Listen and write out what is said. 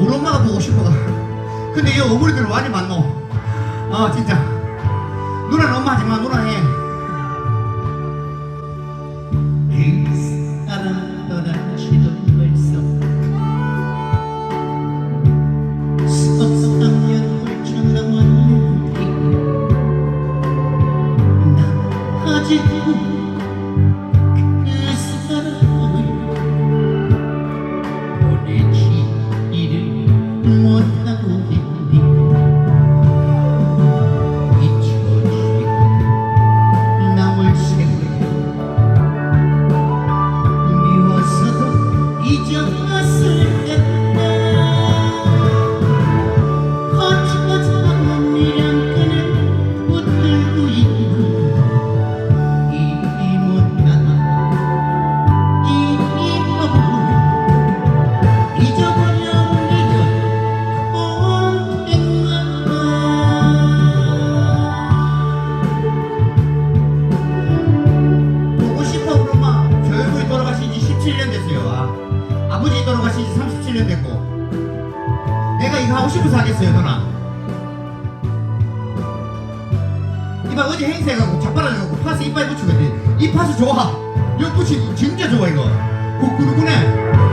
우리 엄마가 보고 싶어가. 근데 이 어머니들 많이 만노. 어 진짜. 누나는 엄마 하지만 누나 해. 37년 됐어요. 아. 아버지 돌아가신 지 37년 됐고. 내가 이거 하고 싶어서 하겠어요, 누나. 이봐, 어제 행세해갖고 자빠라져가고 파스 이빨 붙이고 했는데, 이 파스 좋아. 옆 붙이기 진짜 좋아, 이거. 구꾸르구네.